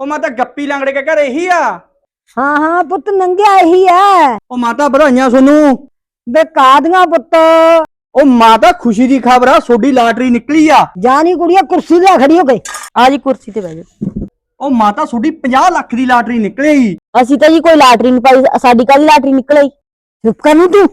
ਉਹ ਮਾਤਾ ਗੱਪੀ ਲੰਗੜੇ ਕੇ ਘਰ ਇਹੀ ਆ? ਹਾਂ ਹਾਂ ਪੁੱਤ ਨੰਗਿਆ ਇਹੀ ਐ ਉਹ ਮਾਤਾ ਵਧਾਈਆਂ ਤੁਹਾਨੂੰ ਬੇ ਕਾਦੀਆਂ ਪੁੱਤ? ਉਹ ਮਾਤਾ ਖੁਸ਼ੀ ਦੀ ਖਬਰ ਆ ਤੁਹਾਡੀ ਲਾਟਰੀ ਨਿਕਲੀ ਆ। ਜਾਨੀ ਕੁੜੀਆ ਕੁਰਸੀ ਲੈ ਖੜੀ ਹੋ ਗਈ ਆ ਜੀ ਕੁਰਸੀ ਤੇ ਬਹਿ ਜਾਓ। ਉਹ ਮਾਤਾ ਤੁਹਾਡੀ 50 ਲੱਖ ਦੀ ਲਾਟਰੀ ਨਿਕਲੀ। ਅਸੀਂ ਤਾਂ ਜੀ ਕੋਈ ਲਾਟਰੀ ਨਹੀਂ ਪਾਈ ਸਾਡੀ ਕਾਹਦੀ ਲਾਟਰੀ ਨਿਕਲੀ ਚੁੱਪ ਕਰ ਨੂੰ ਤੂੰ।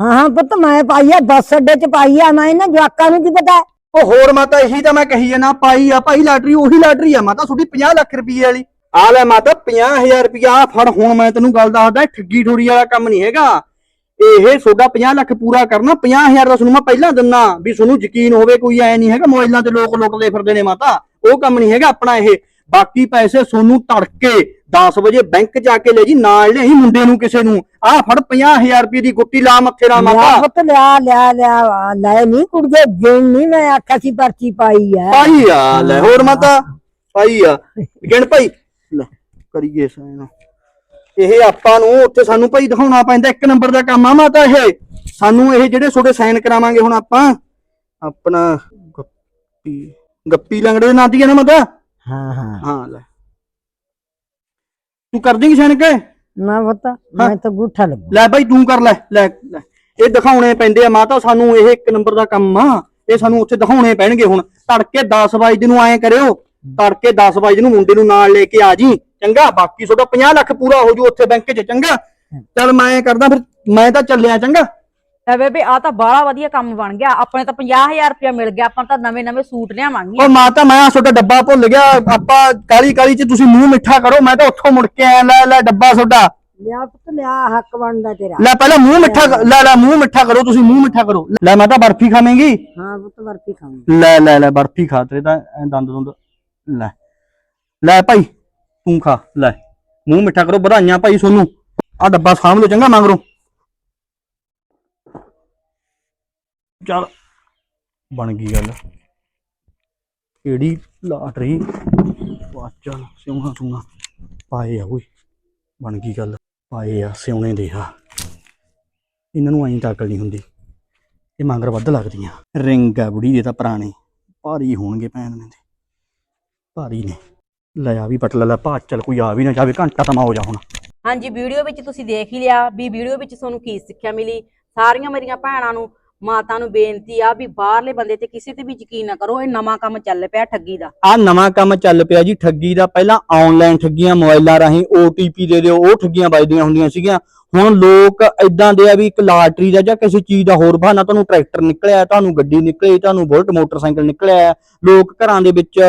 ਹਾਂ ਹਾਂ ਪੁੱਤ ਮੈਂ ਪਾਈ ਆ ਬੱਸ ਅੱਡੇ ਚ ਪਾਈ ਆ ਮੈਂ ਨਾ ਜਵਾਕਾਂ ਨੂੰ ਕੀ ਪਤਾ? ਉਹ ਹੋਰ ਮਾਤਾ ਇਹੀ ਤਾਂ ਮੈਂ ਕਹੀ ਜਾਣਾ ਪਾਈ ਆ ਭਾਈ ਲਾਟਰੀ, ਉਹੀ ਲਾਟਰੀ ਆ, ਮਾਤਾ ਤੁਹਾਡੀ 50 ਲੱਖ ਰੁਪਏ ਵਾਲੀ। ਆ ਲੈ ਮਾਤਾ 50000 ਰੁਪਇਆ ਫੜ, ਹੁਣ ਮੈਂ ਤੈਨੂੰ ਗੱਲ ਦੱਸਦਾ, ਇਹ ਠੱਗੀ ਠੋਰੀ ਵਾਲਾ ਕੰਮ ਨਹੀਂ ਹੈਗਾ। ਇਹ ਤੁਹਾਡਾ 50 ਲੱਖ ਪੂਰਾ ਕਰਨਾ 50000 ਦਾ ਤੁਹਾਨੂੰ ਮੈਂ ਪਹਿਲਾਂ ਦਿੰਨਾ, ਵੀ ਤੁਹਾਨੂੰ ਯਕੀਨ ਹੋਵੇ ਕੋਈ ਐ ਨਹੀਂ ਹੈਗਾ, ਮੋਬਾਈਲਾਂ ਤੇ ਲੋਕ ਲੁੱਟਦੇ ਫਿਰਦੇ ਨੇ ਮਾਤਾ, ਉਹ ਕੰਮ ਨਹੀਂ ਹੈਗਾ ਆਪਣਾ ਇਹ। ਬਾਕੀ ਪੈਸੇ ਤੁਹਾਨੂੰ ਤੜਕੇ 10 ਵਜੇ ਬੈਂਕ ਜਾ ਕੇ ਲੈ ਜੀ ਨਾਲ ਲਿਆਈ ਮੁੰਡੇ ਨੂੰ ਕਿਸੇ ਨੂੰ। ਆ ਫੜ 50000 ਰੁਪਏ ਦੀ ਗੁੱਟੀ ਲਾ ਮੱਥੇ ਲਿਆ ਮਾਤਾ। ਪੁੱਤ ਲਿਆ ਲਿਆ ਲਿਆ। ਲੈ ਨਹੀਂ ਕੁੜੀਏ ਜਿੰਨ ਨਹੀਂ ਮੈਂ ਆਖਿਆ ਸੀ ਪਰਚੀ ਪਾਈ ਐ ਪਾਈ ਆ ਲੈ ਹੋਰ ਮਾਤਾ ਪਾਈ ਆ। ਗਿਣ ਭਾਈ। ਲੈ ਕਰੀਏ ਸਾਇਨ। ਇਹ ਆਪਾਂ ਨੂੰ ਉੱਥੇ ਸਾਨੂੰ ਭਾਈ ਦਿਖਾਉਣਾ ਪੈਂਦਾ ਇੱਕ ਨੰਬਰ ਦਾ ਕੰਮ ਆ ਮਾਤਾ ਇਹ। ਸਾਨੂੰ ਇਹ ਜਿਹੜੇ ਛੋਟੇ ਸਾਈਨ ਕਰਾਵਾਂਗੇ ਹੁਣ ਆਪਾਂ ਆਪਣਾ ਗੱਪੀ ਗੱਪੀ ਲੰਗੜੇ ਨਾਂ ਦੀ ਆ ਨਾ ਮਾਤਾ। ਹਾਂ ਹਾਂ। ਹਾਂ ਲੈ। ਤੂੰ ਕਰ ਦੇਂਗੀ ਸਾਈਨ ਕੇ ਨਾ ਪੁੱਤ ਮੈਂ ਤਾਂ ਗੁੱਠਾ ਲੱਗੂ। ਲੈ ਭਾਈ ਤੂੰ ਕਰ ਲੈ ਲੈ ਲੈ। ਇਹ ਦਿਖਾਉਣੇ ਪੈਂਦੇ ਆ ਮਾਤਾ ਸਾਨੂੰ ਇਹ ਇੱਕ ਨੰਬਰ ਦਾ ਕੰਮ ਆ। ਇਹ ਸਾਨੂੰ ਉੱਥੇ ਦਿਖਾਉਣੇ ਪੈਣਗੇ ਹੁਣ। ਤੜਕੇ 10 ਵਜੇ ਨੂੰ ਐਂ ਕਰਿਓ। ਤੜਕੇ 10 ਵਜੇ ਨੂੰ ਮੁੰਡੇ ਨੂੰ ਨਾਲ ਲੈ ਕੇ ਆ ਜੀ। ਚੰਗਾ ਬਾਕੀ ਤੁਹਾਡਾ 50 ਲੱਖ ਪੂਰਾ ਹੋ ਜੂ ਉੱਥੇ ਬੈਂਕ 'ਚ ਚੰਗਾ। ਚੱਲ ਮੈਂ ਐਂ ਕਰਦਾ ਫਿਰ ਮੈਂ ਤਾਂ ਚੱਲਿਆ ਚੰਗਾ। ਐ ਬੇਬੇ ਆ ਤਾਂ ਬਾਹਲਾ ਵਧੀਆ ਕੰਮ ਬਣ ਗਿਆ। ਆਪਣੇ ਤਾਂ 50000 ਰੁਪਇਆ ਮਿਲ ਗਿਆ ਆਪਾਂ ਤਾਂ ਨਵੇਂ ਨਵੇਂ ਸੂਟ ਲਿਆਵਾਂਗੇ। ਉਹ ਮਾਤਾ ਮੈਂ ਆਹ ਤੁਹਾਡਾ ਡੱਬਾ ਭੁੱਲ ਗਿਆ। ਆਪਾਂ ਕਾਲੀ ਕਾਲੀ 'ਚ ਤੁਸੀਂ ਮੂੰਹ ਮਿੱਠਾ ਕਰੋ ਮੈਂ ਤਾਂ ਉੱਥੋਂ ਮੁੜ ਕੇ ਆਇਆ। ਲੈ ਲੈ ਡੱਬਾ ਤੁਹਾਡਾ। ਲਿਆ ਪੁੱਤ ਲਿਆ ਹੱਕ ਬਣਦਾ ਤੇਰਾ। ਲੈ ਪਹਿਲਾਂ ਮੂੰਹ ਮਿੱਠਾ ਕਰ- ਲੈ ਲੈ ਮੂੰਹ ਮਿੱਠਾ ਕਰੋ ਤੁਸੀਂ ਮੂੰਹ ਮਿੱਠਾ ਕਰੋ। ਲੈ ਮਾਤਾ ਬਰਫੀ ਖਾਵੇਂਗੀ? ਹਾਂ ਪੁੱਤ ਵਰਤੀ ਖਾਵਾਂ ਲੈ ਲੈ ਲੈ ਬਰਫੀ ਖਾ ਤੇਰੇ ਤਾਂ ਐਂ ਦੰਦ ਦੁੰਦ। ਲੈ। ਲੈ ਭਾਈ ਤੂੰ ਖਾ ਲੈ। ਮੂੰਹ ਮਿੱਠਾ ਕਰੋ ਵਧਾਈਆਂ ਭਾਈ ਸੋਨੂੰ ਆ ਡੱਬਾ ਸਾਂਭ ਲਓ ਚੰਗਾ ਮੰਗਰੋ। ਚੱਲ ਬਣ ਗਈ ਗੱਲ। ਕਿਹੜੀ ਲਾਟਰੀ ਵਾਚਲ ਸਿਉਣਾ ਸੁਣਾ ਪਾਏ ਆ ਓਏ, ਬਣ ਗਈ ਗੱਲ। ਪਾਏ ਆ ਸਿਉਣੇ ਦੇ ਆ। ਇਹਨਾਂ ਨੂੰ ਐਂ ਤਾਕਲ ਨਹੀਂ ਹੁੰਦੀ। ਇਹ ਮੰਗਰ ਵੱਧ ਲੱਗਦੀਆਂ। ਰਿੰਗ ਆ ਬੁੜੀ ਦੇ ਤਾਂ ਪੁਰਾਣੇ। ਭਾਰੀ ਹੋਣਗੇ ਭੈਣ ਨੇ ਦੇ। ਭਾਰੀ ਨੇ। ਲੈ ਆ ਵੀ ਪਟਲਾ, ਲੈ ਭਾ ਚੱਲ, ਕੋਈ ਆ ਵੀ ਨਾ ਜਾਵੇ, ਘੰਟਾ ਤਾਂ ਹੋ ਜਾ ਹੁਣ। ਹਾਂਜੀ, ਵੀਡੀਓ ਵਿੱਚ ਤੁਸੀਂ ਦੇਖ ਹੀ ਲਿਆ। ਵੀ ਵੀਡੀਓ ਵਿੱਚ ਤੁਹਾਨੂੰ ਕੀ ਸਿੱਖਿਆ ਮਿਲੀ? ਸਾਰੀਆਂ ਮੇਰੀਆਂ ਭੈਣਾਂ ਨੂੰ ਮਾਤਾ ਨੂੰ ਬੇਨਤੀ ਆ ਵੀ ਬਾਹਰਲੇ ਬੰਦੇ ਤੇ ਕਿਸੇ ਤੇ ਵੀ ਯਕੀਨ ਨਾ ਕਰੋ, ਇਹ ਨਵਾਂ ਕੰਮ ਚੱਲ ਪਿਆ ਠੱਗੀ ਦਾ। ਆ ਨਵਾਂ ਕੰਮ ਚੱਲ ਪਿਆ ਜੀ, ਠੱਗੀ ਦਾ ਪਹਿਲਾਂ ਆਨਲਾਈਨ ਠੱਗੀਆਂ ਮੋਬਾਈਲਾਂ ਰਾਹੀਂ OTP ਦੇ ਦਿਓ, ਉਹ ਠੱਗੀਆਂ ਵੱਜਦੀਆਂ ਹੁੰਦੀਆਂ ਸੀਗੀਆਂ। ਹੁਣ ਲੋਕ ਇਦਾਂ ਦੇ ਆ ਵੀ ਇੱਕ ਲਾਟਰੀ ਦਾ ਜਾਂ ਕਿਸੇ ਚੀਜ਼ ਦਾ ਹੋਰ ਬਹਾਨਾ, ਤੁਹਾਨੂੰ ਟਰੈਕਟਰ ਨਿਕਲਿਆ, ਤੁਹਾਨੂੰ ਗੱਡੀ ਨਿਕਲੀ, ਤੁਹਾਨੂੰ ਬੁਲਟ ਮੋਟਰਸਾਈਕਲ ਨਿਕਲਿਆ। ਲੋਕ ਘਰਾਂ ਦੇ ਵਿੱਚ